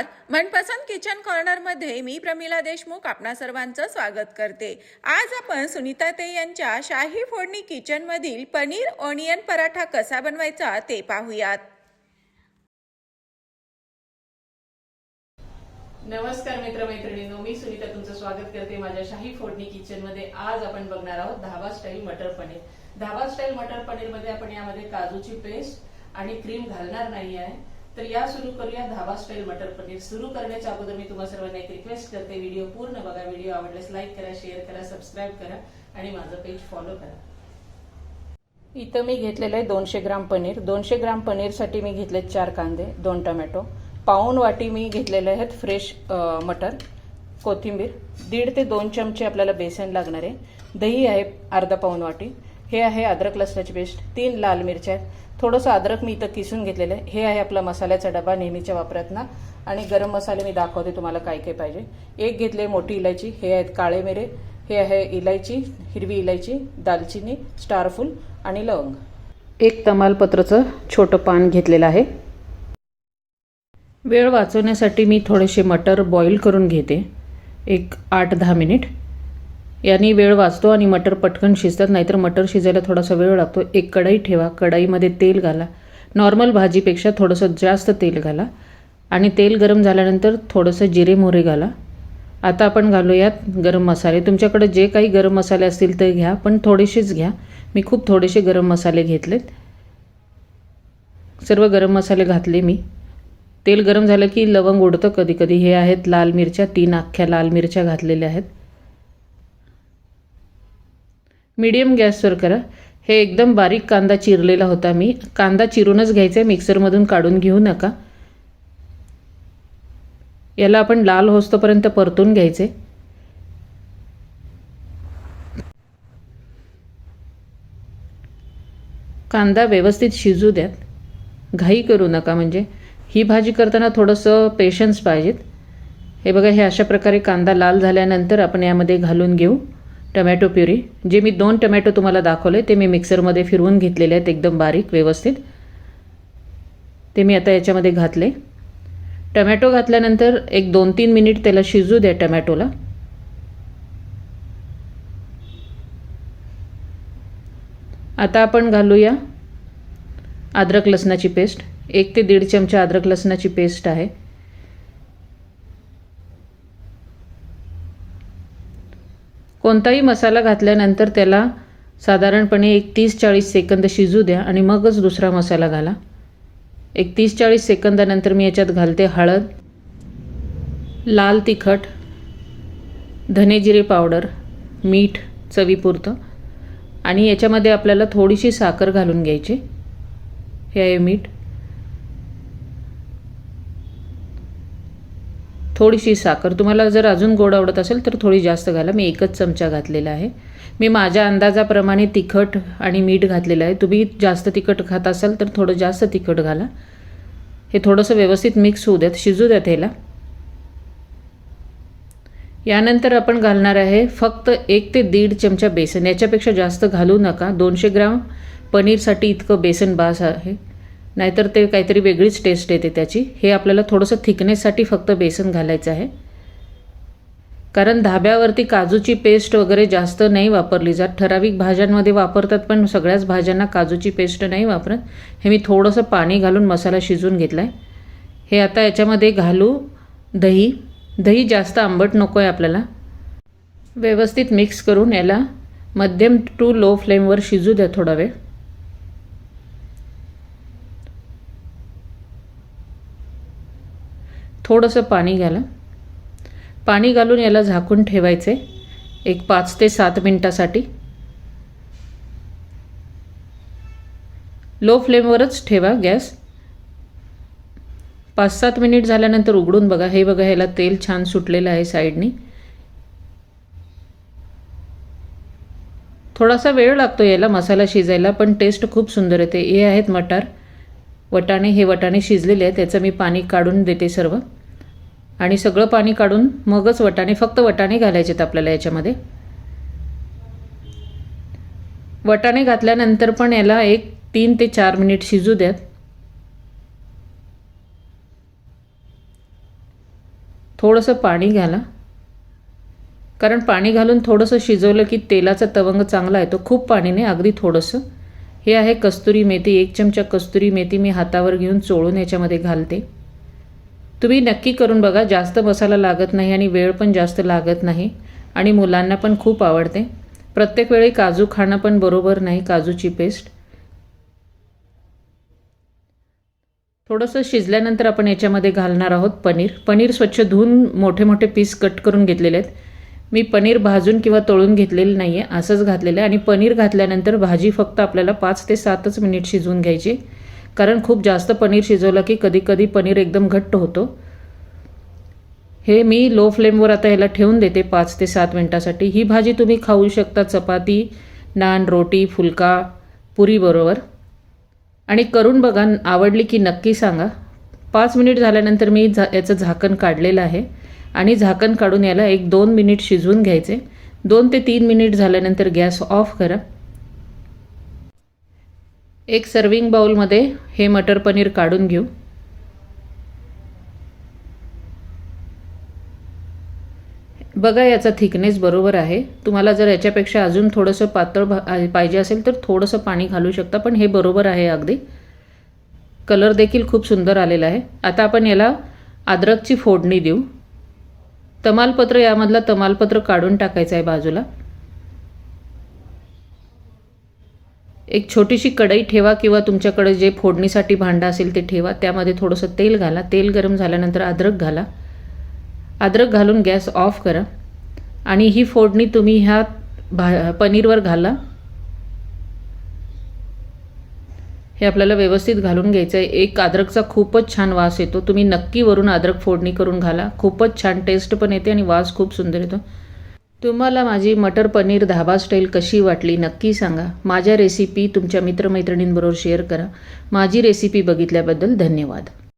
नमस्कार मनपसंत किचन कॉर्नरमध्ये मी प्रमिला देशमुख आपणा सर्वांचं स्वागत करते. आज आपण सुनीता ते यांच्या शाही फोडणी किचनमधील पनीर ऑनियन पराठा कसा बनवायचा ते पाहूयात. नमस्कार मित्रमैत्रिणींनो मी सुनीता तुमचं स्वागत करते माझ्या शाही फोडणी किचनमध्ये. आज आपण बघणार आहोत धाबा स्टाईल मटर पनीर. धाबा स्टाईल मटर पनीरमध्ये आपण यामध्ये काजूची पेस्ट आणि क्रीम घालणार नाही आहे तर या सुरू करूया धाबा स्टाईल मटर पनीर. सुरू करण्याच्या अगोदर मी तुम्हा सर्वांना एक रिक्वेस्ट करते. व्हिडिओ पूर्ण बघा. व्हिडिओ आवडल्यास लाईक करा शेअर करा सबस्क्राईब करा आणि माझं पेज फॉलो करा. इथं मी घेतलेलं आहे दोनशे ग्राम पनीर. दोनशे ग्राम पनीरसाठी मी घेतले चार कांदे दोन टमॅटो. पाऊन वाटी मी घेतलेले आहेत फ्रेश मटर कोथिंबीर. दीड ते दोन चमचे आपल्याला बेसन लागणार आहे. दही आहे अर्धा पाऊण वाटी. हे आहे अद्रक लसणाची पेस्ट. तीन लाल मिरच्या आहेत. थोडंसं अद्रक मी इथं किसून घेतलेलं आहे. हे आहे आपला मसाल्याचा डबा नेहमीच्या वापरात ना. आणि गरम मसाले मी दाखवते तुम्हाला काय काय पाहिजे. एक घेतले मोठी इलायची. हे आहेत काळे मिरे. हे आहे इलायची हिरवी इलायची दालचिनी स्टारफूल आणि लवंग. एक तमालपत्रचं छोटं पान घेतलेलं आहे. वेळ वाचवण्यासाठी मी थोडेसे मटर बॉईल करून घेते. एक आठ दहा मिनिट. याने वेळ वाचतो आणि मटर पटकन शिजतात नाहीतर मटर शिजायला थोडासा वेळ लागतो. एक कढई ठेवा. कढईमध्ये तेल घाला. नॉर्मल भाजीपेक्षा थोडंसं जास्त तेल घाला आणि तेल गरम झाल्यानंतर थोडंसं जिरे मोहरे घाला. आता आपण घालूयात गरम मसाले. तुमच्याकडे जे काही गरम मसाले असतील ते घ्या पण थोडेसेच घ्या. मी खूप थोडेसे गरम मसाले घेतलेत. सर्व गरम मसाले घातले मी. तेल गरम झालं की लवंग उडतं कधीकधी हे आहेत लाल मिरच्या तीन अख्ख्या लाल मिरच्या घातलेल्या आहेत. मीडियम गॅसवर करा. हे एकदम बारीक कांदा चिरलेला होता मी. कांदा चिरूनच घ्यायचा आहे मिक्सरमधून काढून घेऊ नका. याला आपण लाल होस्तोपर्यंत परतून घ्यायचे. कांदा व्यवस्थित शिजू द्यात. घाई करू नका म्हणजे. ही भाजी करताना थोडंसं पेशन्स पाहिजेत. हे बघा हे अशा प्रकारे कांदा लाल झाल्यानंतर आपण यामध्ये घालून घेऊ. Tomato puree. जे मी दोन टमॅटो तुम्हाला दाखवले ते मी मिक्सरमध्ये फिरवून घेतलेले आहेत एकदम बारीक व्यवस्थित. ते मी आता याच्यामध्ये घातले. टमॅटो घातल्यानंतर एक दोन तीन मिनिट त्याला शिजू द्या टमॅटोला. आता आपण घालूया अद्रक लसणाची पेस्ट. एक ते दीड चमचा अद्रक लसणाची पेस्ट आहे. कोणताही मसाला घातल्यानंतर त्याला साधारणपणे एक तीस चाळीस सेकंद शिजू द्या आणि मगच दुसरा मसाला घाला. एक तीस चाळीस सेकंदानंतर मी याच्यात घालते हळद लाल तिखट धनेजिरे पावडर मीठ चवीपुरतं आणि याच्यामध्ये आपल्याला थोडीशी साखर घालून घ्यायची. हे आहे मीठ. थोडीशी साखर. तुम्हाला जर अजून गोड आवडत असेल तर थोडी जास्त घाला. मी एकच चमचा घातलेला आहे. मी माझ्या अंदाजाप्रमाणे तिखट आणि मीठ घातलेलं आहे. तुम्ही जास्त तिखट खात असाल तर थोडं जास्त तिखट घाला. हे थोडंसं व्यवस्थित मिक्स होऊ द्यात. शिजू द्यात ह्याला. यानंतर आपण घालणार आहे फक्त एक ते दीड चमचा बेसन. याच्यापेक्षा जास्त घालू नका. दोनशे ग्राम पनीरसाठी इतकं बेसन बास आहे. नाहीतर ते काहीतरी वेगळीच टेस्ट येते त्याची. हे आपल्याला थोडंसं थिकनेससाठी फक्त बेसन घालायचं आहे. कारण धाब्यावरती काजूची पेस्ट वगैरे जास्त नाही वापरली जात. ठराविक भाज्यांमध्ये वापरतात पण सगळ्याच भाज्यांना काजूची पेस्ट नाही वापरत. हे मी थोडंसं पाणी घालून मसाला शिजून घेतला आहे हे आता याच्यामध्ये घालू दही. दही जास्त आंबट नको आहे आपल्याला. व्यवस्थित मिक्स करून याला मध्यम टू लो फ्लेमवर शिजू द्या थोडा वेळ. थोडंसं पाणी घाला. पाणी घालून याला झाकून ठेवायचे. एक पाच ते सात मिनटासाठी. लो फ्लेमवरच ठेवा गॅस. पाच सात मिनिट झाल्यानंतर उघडून बघा. हे बघा ह्याला तेल छान सुटलेलं आहे साईडनी. थोडासा वेळ लागतो याला मसाला शिजायला पण टेस्ट खूप सुंदर येते. हे आहेत मटार. वटाणे हे वटाणे शिजलेले आहेत. त्याचं मी पाणी काढून देते सर्व. आणि सगळं पाणी काढून मगच वटाणे फक्त वटाणे घालायचे आहेत आपल्याला याच्यामध्ये. वटाणे घातल्यानंतर पण याला एक तीन ते चार मिनिट शिजू द्यात. थोडंसं पाणी घाला. कारण पाणी घालून थोडंसं शिजवलं की तेलाचा तवंग चांगला येतो. खूप पाणी नाही अगदी थोडंसं. हे आहे कस्तुरी मेथी. एक चमचा कस्तुरी मेथी मी हातावर घेऊन चोळून याच्यामध्ये घालते. तुम्ही नक्की करून बघा जास्त मसाला लागत नाही आणि वेळ पण जास्त लागत नाही. आणि मुलांना पण खूप आवडते. प्रत्येक वेळी काजू खाणं पण बरोबर नाही काजूची पेस्ट थोडंसं शिजल्यानंतर आपण याच्यामध्ये घालणार आहोत पनीर. पनीर स्वच्छ धुवून मोठे मोठे पीस कट करून घेतलेले आहेत. मी पनीर भाजून किंवा तळून घेतलेलं नाही आहे असंच घातलेलं आहे. आणि पनीर घातल्यानंतर भाजी फक्त आपल्याला पाच ते सातच मिनिट शिजवून घ्यायची कारण खूप जास्त पनीर शिजवलं की कधी कधी पनीर एकदम घट्ट होतो. हे मी लो फ्लेमवर आता ह्याला ठेवून देते पाच ते सात मिनटासाठी. ही भाजी तुम्ही खाऊ शकता चपाती नान रोटी फुलका पुरीबरोबर आणि करून बघा आवडली की नक्की सांगा. पाच मिनिट झाल्यानंतर मी झा याचं झाकण काढलेलं आहे. आणि झाकण काढून याला एक दोन मिनिट शिजवून घ्यायचे. दोन ते तीन मिनिट झाल्यानंतर गॅस ऑफ करा. एक सर्विंग बाउलमध्ये हे मटर पनीर काढून घेऊ. बघा याचा थिकनेस बरोबर आहे. तुम्हाला जर याच्यापेक्षा अजून थोडंसं पातळ भा पाहिजे असेल तर थोडंसं पाणी घालू शकता पण हे बरोबर आहे अगदी. कलर देखील खूप सुंदर आलेला आहे. आता आपण याला अद्रकची फोडणी देऊ. तमालपत्र यामधला तमालपत्र काढून टाकायचं आहे बाजूला. एक छोटीशी कढई ठेवा किंवा तुमच्याकडे जे फोडणीसाठी भांडं असेल ते ठेवा. त्यामध्ये थोडंसं तेल घाला. तेल गरम झाल्यानंतर अद्रक घाला. अद्रक घालून गॅस ऑफ करा. आणि ही फोडणी तुम्ही ह्या भा पनीरवर घाला. हे आपल्याला व्यवस्थित घालून घ्यायचं आहे एक अद्रकचा खूपच छान वास येतो. तुम्ही नक्की वरून अद्रक फोडणी करून घाला. खूपच छान टेस्ट पण येते आणि वास खूप सुंदर येतो. तुम्हाला माझी मटर पनीर धाबा स्टाईल कशी वाटली नक्की सांगा. माझ्या रेसिपी तुमच्या मित्रमैत्रिणींबरोबर शेअर करा. माझी रेसिपी बघितल्याबद्दल धन्यवाद.